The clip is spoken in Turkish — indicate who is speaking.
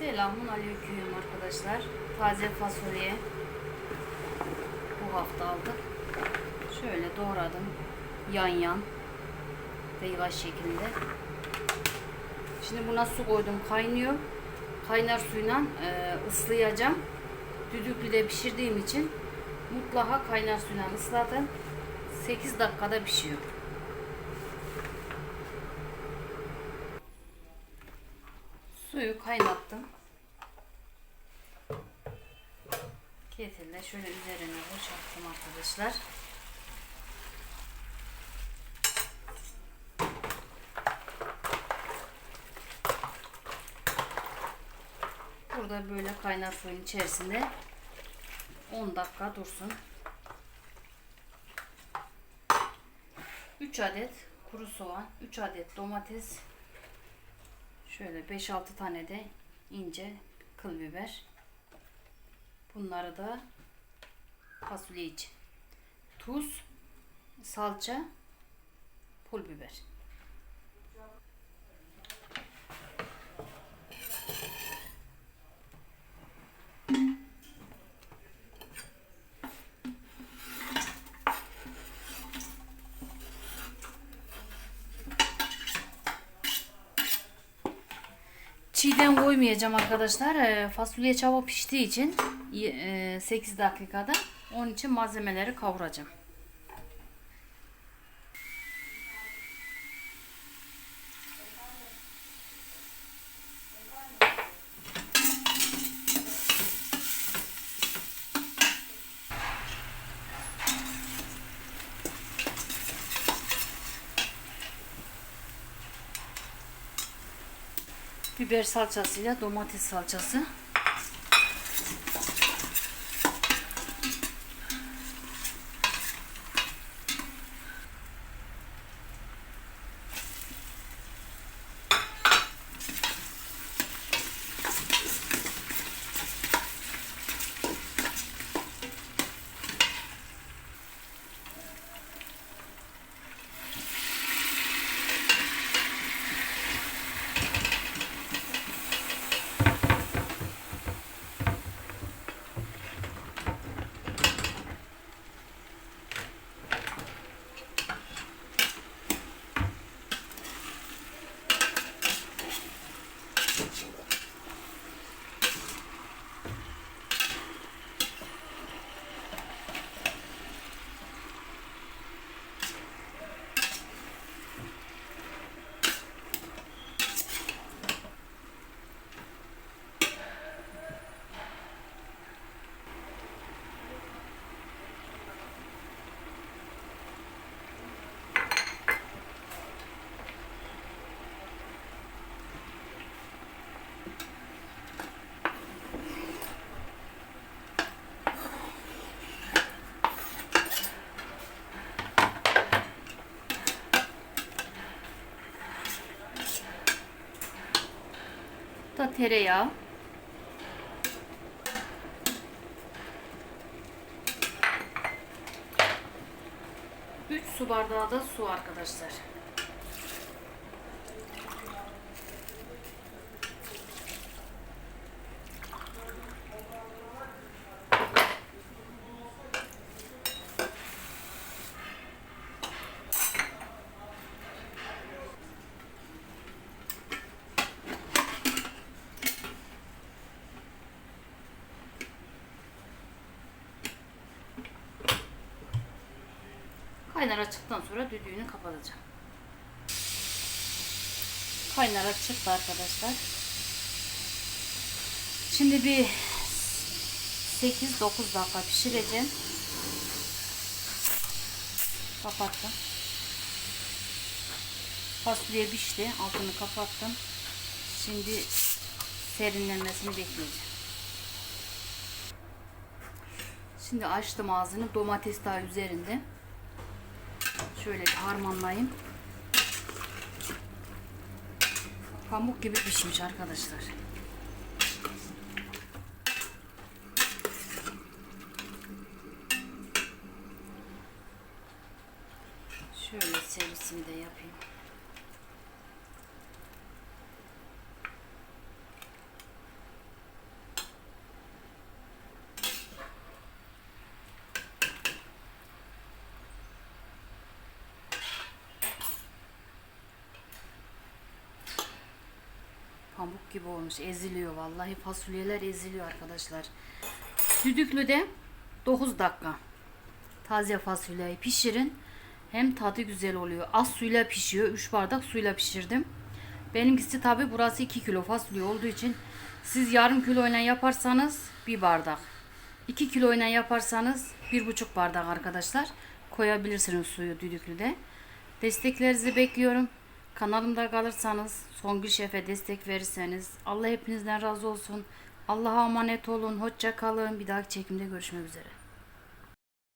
Speaker 1: Selamun aleyküm arkadaşlar. Taze fasulye bu hafta aldık. Şöyle doğradım. Yan yan ve yavaş şekilde. Şimdi buna su koydum kaynıyor. Kaynar suyla e, ıslayacağım. Düdüklüde pişirdiğim için mutlaka kaynar suyla ısladım. 8 dakikada pişiyor. Suyu kaynattım. Ketilde şöyle üzerine boşalttım arkadaşlar. Burada böyle kaynar suyun içerisinde 10 dakika dursun. 3 adet kuru soğan, 3 adet domates, şöyle 5-6 tane de ince kıl biber. Bunları da fasulye için. Tuz, salça, pul biber. Çiğden koymayacağım arkadaşlar. Ee, Fasulye çabuk piştiği için e, 8 dakikada onun için malzemeleri kavuracağım. Biber salçasıyla domates salçası. Da tereyağı. Su bardağı da su arkadaşlar. Kaynar çıktıktan sonra düdüğünü kapatacağım. Kaynar çıktı arkadaşlar. Şimdi bir 8-9 dakika pişireceğim. Kapattım. Fasulye pişti. Altını kapattım. Şimdi serinlenmesini bekleyeceğim. Şimdi açtım ağzını. Domates daha üzerinde. Şöyle bir harmanlayayım. Pamuk gibi pişmiş arkadaşlar. Şöyle servisini de yapayım. Pamuk gibi olmuş. Eziliyor vallahi. Fasulyeler eziliyor arkadaşlar. Düdüklüde 9 dakika. Taze fasulyeyi pişirin. Hem tadı güzel oluyor. Az suyla pişiyor. 3 bardak suyla pişirdim. Benimkisi tabi burası 2 kilo fasulye olduğu için siz yarım kilo ile yaparsanız bir bardak. 2 kilo ile yaparsanız bir buçuk bardak arkadaşlar. Koyabilirsiniz suyu düdüklüde. Desteklerinizi bekliyorum. Kanalımda kalırsanız Songül Şef'e destek verirseniz Allah hepinizden razı olsun. Allah'a emanet olun. Hoşça kalın. Bir dahaki çekimde görüşmek üzere.